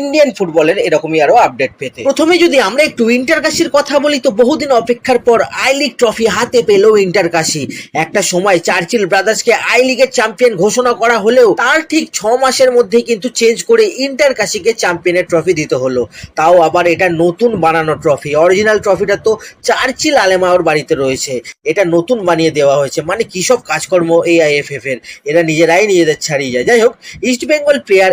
Indian ফুটবলের এরকমই আরও আপডেট পেতে। প্রথমে যদি আমরা একটু ইন্টারকাশির কথা বলি, তো বহুদিন অপেক্ষার পর আই লিগ ট্রফি হাতে পেল ইন্টারকাশি একটা সময় চার্চিল ব্রাদার্সকে আই লিগের চ্যাম্পিয়ন ঘোষণা করা হলেও তার ঠিক ছ মাসের মধ্যেই কিন্তু চেঞ্জ করে ইন্টারকাশিকে চ্যাম্পিয়নের ট্রফি দিতে হলো। তাও আবার এটা নতুন বানানো ট্রফি অরিজিনাল ট্রফিটা তো চার্চিল আলেমাওর বাড়িতে রয়েছে। এটা নতুন বানিয়ে দেওয়া হয়েছে। মানে কি সব কাজকর্ম এই আইএফএফ এর এরা নিজেরাই নিজেদের ছাড়িয়ে যায়। যাই হোক ইস্ট বেঙ্গল প্লেয়ার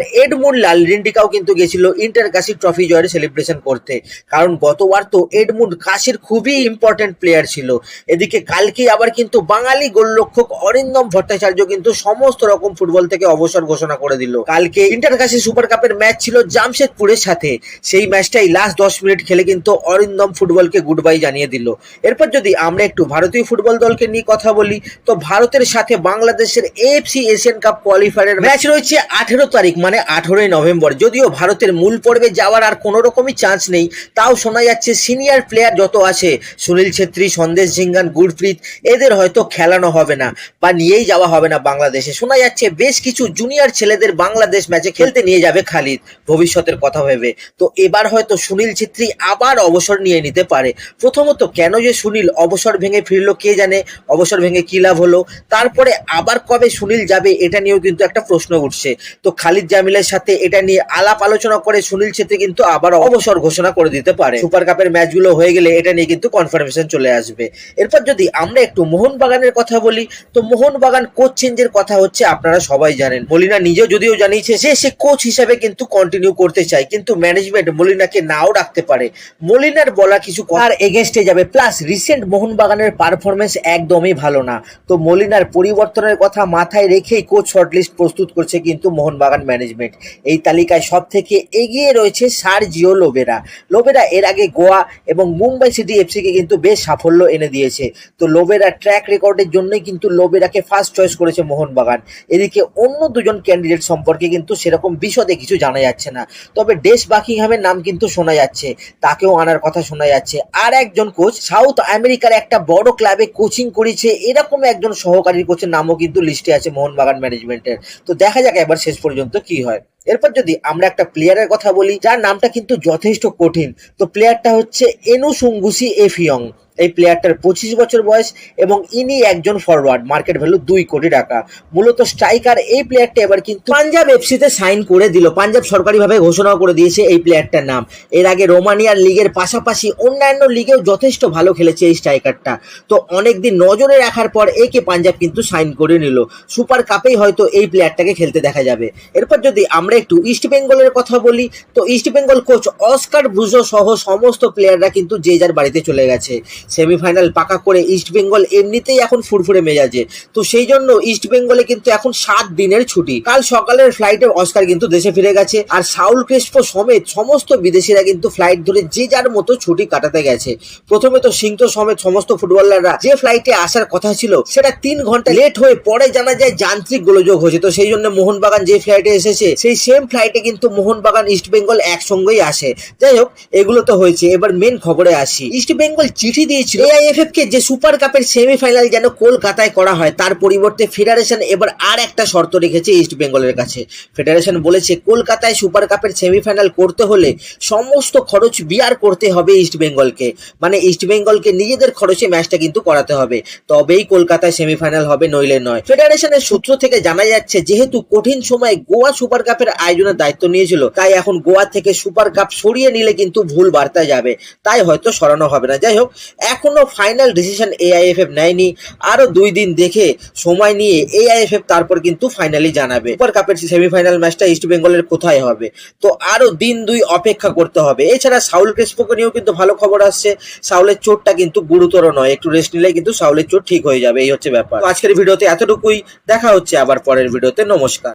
লাল রিন্ডিকাও কিন্তু গেছিল ইন্টার কাশি ট্রফি জয়ের সেলিব্রেশন করতে। কারণ গতবার তো এডমুন কাশির খুবই ইম্পর্টেন্ট প্লেয়ার ছিল। এদিকে কালকে আবার কিন্তু বাঙালি গোলরক্ষক অরিন্দম ভট্টাচার্য কিন্তু সমস্ত রকম ফুটবল থেকে অবসর ঘোষণা করে দিল। কালকে ইন্টার কাশি সুপার কাপের ম্যাচ ছিল জামশেদপুরের সাথে। সেই ম্যাচটাই লাস্ট দশ মিনিট খেলে কিন্তু অরিন্দম ফুটবলকে গুড বাই জানিয়ে দিল। এরপর যদি আমরা একটু ভারতীয় ফুটবল দলকে নিয়ে কথা বলি, তো ভারতের সাথে বাংলাদেশের এএফসি এশিয়ান কাপ কোয়ালিফায়ারের ম্যাচ রয়েছে আঠেরো তারিখ মানে আঠেরোই নভেম্বর। যদিও ভারতের মূল পর্বে যাওয়ার আর কোনো রকমই চান্স নেই। তাও শোনা যাচ্ছে সিনিয়র প্লেয়ার যত আছে, সুনীল ছেত্রী, সন্দেশ ঝিঙ্গান, গুরপ্রীত, এদের হয়তো খেলানো হবে না বা নিয়েই যাওয়া হবে না বাংলাদেশে। শোনা যাচ্ছে বেশ কিছু জুনিয়র ছেলেদের বাংলাদেশ ম্যাচে খেলতে নিয়ে যাবে খালিদ, ভবিষ্যতের কথা ভেবে। তো এবার হয়তো সুনীল ছেত্রী আবার অবসর নিয়ে নিতে পারে। প্রথমত, কেন যে সুনীল অবসর ভেঙে ফিরলো কে জানে, অবসর ভেঙে কি লাভ হলো? তারপরে আবার কবে সুনীল যাবে, এটা নিয়েও কিন্তু একটা প্রশ্ন উঠছে। তো খালিদ জামিলের সাথে এটা নিয়ে আলাপ আলোচনা করে সুনীল ছেত্রী কিন্তু আবার অবসর ঘোষণা করে দিতে পারে। সুপার কাপের ম্যাচগুলো হয়ে গেলে এটা নিয়ে কিন্তু কনফার্মেশন চলে আসবে। এরপর যদি আমরা একটু মোহনবাগানের কথা বলি, তো মোহনবাগান কোচ চেঞ্জের কথা হচ্ছে আপনারা সবাই জানেন। মলিনা নিজেও যদিও জানিয়েছে যে সে কোচ হিসাবে কিন্তু কন্টিনিউ করতে চায়, কিন্তু ম্যানেজমেন্ট মলিনাকে নাও রাখতে পারে। মলিনার বলা কিছু আর এগেনস্টে যাবে। প্লাস রিসেন্ট মোহনবাগানের পারফরমেন্স একদমই ভালো না। তো মলিনার পরিবর্তনের কথা মাথায় রেখেই কোচ শর্টলিস্ট প্রস্তুত করছে কিন্তু মোহনবাগান ম্যানেজমেন্ট এই তালিকায় সব থেকে এগিয়ে রয়েছে সার জিও লোবেরা। লোবেরা এর আগে গোয়া এবং মুম্বাই সিটি এফসিকে কিন্তু বেশ সাফল্য এনে দিয়েছে। তো লোবেরা ট্র্যাক রেকর্ডের জন্যই কিন্তু লোবেরাকে ফার্স্ট চয়েস করেছে মোহনবাগান। এদিকে অন্য দুজন ক্যান্ডিডেট সম্পর্কে কিন্তু সেরকম বিশদে কিছু জানা যাচ্ছে না। তবে ডেস বাকিংহামের নাম কিন্তু শোনা যাচ্ছে। তাকেও আনার কথা শোনা যাচ্ছে। আর একজন কোচ সাউথ আমেরিকার একটা বড় ক্লাবে কোচিং করেছে। এরকম একজন সহকারী কোচের নামও কিন্তু লিস্টে আছে মোহনবাগান ম্যানেজমেন্টের তো দেখা যাক এবার শেষ পর্যন্ত কি হয়। এরপর যদি আমরা একটা প্লেয়ারের কথা বলি, যার নামটা কিন্তু যথেষ্ট কঠিন। তো প্লেয়ারটা হচ্ছে এনু সুঙ্গুসি এফিয়ং এই প্লেয়ারটার পঁচিশ বছর বয়স এবং ইনি একজন ফরওয়ার্ড মার্কেট ভ্যালু দুই কোটি টাকা। মূলত স্ট্রাইকার এই প্লেয়ারটা এবার কিন্তু পাঞ্জাব এফসিতে সাইন করে দিল। পাঞ্জাব সরকারিভাবে ঘোষণা করে দিয়েছে এই প্লেয়ারটার নাম। এর আগে রোমানিয়ার লিগের পাশাপাশি অন্যান্য লিগেও যথেষ্ট ভালো খেলেছে এই স্ট্রাইকারটা তো অনেকদিন নজরে রাখার পর একে পাঞ্জাব কিন্তু সাইন করে নিল। সুপার কাপেই হয়তো এই প্লেয়ারটাকে খেলতে দেখা যাবে। এরপর যদি আমরা একটু ইস্ট বেঙ্গলের কথা বলি, তো East Bengal coach Oscar Bruzon সহ সমস্ত প্লেয়াররা কিন্তু যে যার বাড়িতে চলে গেছে। সেমিফাইনাল পাকা করে ইস্ট বেঙ্গল এমনিতেই এখন ফুরফুরে মেজাজে। তো সেই জন্য ইস্ট বেঙ্গলে কিন্তু এখন সাত দিনের ছুটি। কাল সকালের ফ্লাইটে অস্কার কিন্তু দেশে ফিরে গেছে। আর সাউল ক্রেস্পো সমেত সমস্ত বিদেশিরা কিন্তু ফ্লাইট ধরে যে যার মতো ছুটি কাটাতে গেছে। প্রথমে তো সিংতো সমেত সমস্ত ফুটবলাররা যে ফ্লাইটে আসার কথা ছিল, সেটা তিন ঘণ্টা লেট হয়ে পরে জানা যায় যান্ত্রিক গোলযোগ হয়েছে তো সেই জন্য মোহনবাগান যে ফ্লাইটে এসেছে, সেই সেম ফ্লাইটে কিন্তু মোহনবাগান ইস্ট বেঙ্গল একসঙ্গেই আসে। যাই হোক, এগুলো তো হয়েছে। এবার মেন খবরে আসি। ইস্ট বেঙ্গল চিঠি দিয়েছিল। এআইএফএফ কে যে সুপার কাপের সেমিফাইনাল যেন কলকাতায় করা হয়, তার পরিবর্তে ফেডারেশন এবার আর একটা শর্ত রেখেছে ইস্ট বেঙ্গলের কাছে। ফেডারেশন বলেছে, কলকাতায় সুপার কাপের সেমিফাইনাল করতে হলে সমস্ত খরচ বিয়ার করতে হবে ইস্ট বেঙ্গলকে মানে ইস্ট বেঙ্গলকে নিজেদের খরচে ম্যাচটা কিন্তু করাতে হবে। তবেই কলকাতায় সেমিফাইনাল হবে, নইলে নয়। ফেডারেশনের সূত্র থেকে জানা যাচ্ছে, যেহেতু কঠিন সময়ে গোয়া সুপার কাপের আয়োজনের দায়িত্ব নিয়েছিল, তাই এখন গোয়া থেকে সুপার কাপ সরিয়ে নিলে কিন্তু ভুল বার্তা যাবে। তাই হয়তো সরানো হবে না। যাই হোক এখনও ফাইনাল ডিসিশন এআইএফএফ নেয়নি। আরও দুই দিন দেখে সময় নিয়ে এআইএফএফ তারপর কিন্তু ফাইনালি জানাবে। সুপার কাপের সেমিফাইনাল ম্যাচটা ইস্ট বেঙ্গলের কোথায় হবে? তো আরও দিন দুই অপেক্ষা করতে হবে। এছাড়া সাউল ক্রেসপোকে নিয়েও কিন্তু ভালো খবর আসছে। সাউলের চোটটা কিন্তু গুরুতর নয়। একটু রেস্ট নিলে কিন্তু সাউলের চোট ঠিক হয়ে যাবে। এই হচ্ছে ব্যাপার। আজকের ভিডিওতে এতটুকুই। দেখা হচ্ছে আবার পরের ভিডিওতে। নমস্কার।